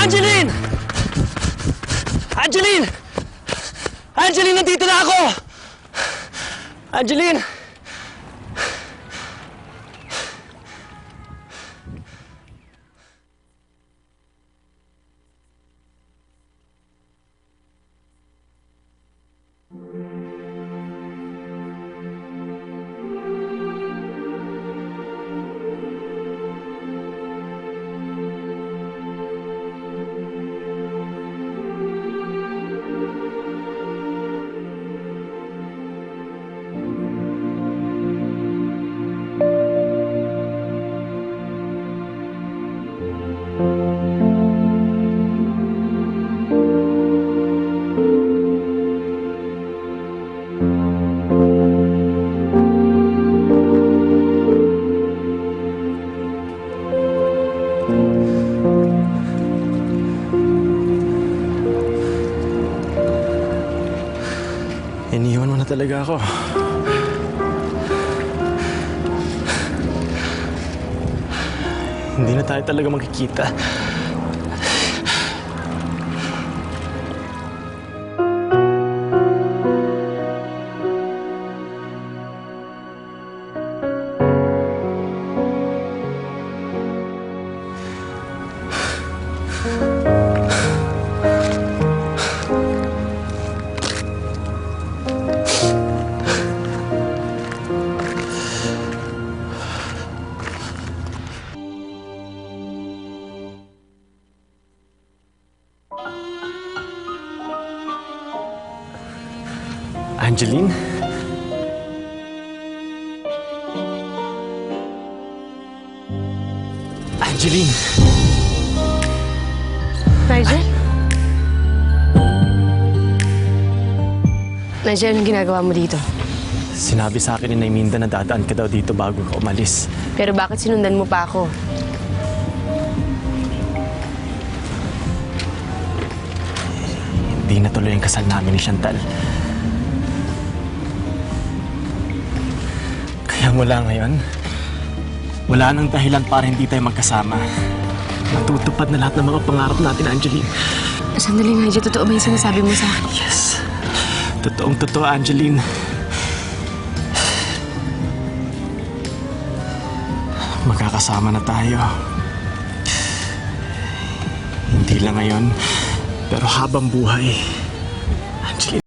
Angeline! Angeline! Angeline, nandito na ako! Angeline! Talaga ako. Hindi na tayo talaga magkikita. Angeline? Angeline! Nigel? Nigel, anong ginagawa mo dito? Sinabi sa akin ni Naiminda na dadaan ka daw dito bago ka umalis. Pero bakit sinundan mo pa ako? Hindi natuloy ang kasal namin ni Chantal. Kaya mula ngayon, wala nang dahilan para hindi tayo magkasama. Matutupad na lahat ng mga pangarap natin, Angeline. Sandali, Nigel. Totoo ba yung sinasabi mo sa akin? Yes. Totoong totoo, Angeline. Magkakasama na tayo. Hindi lang ngayon, pero habang buhay. Angeline.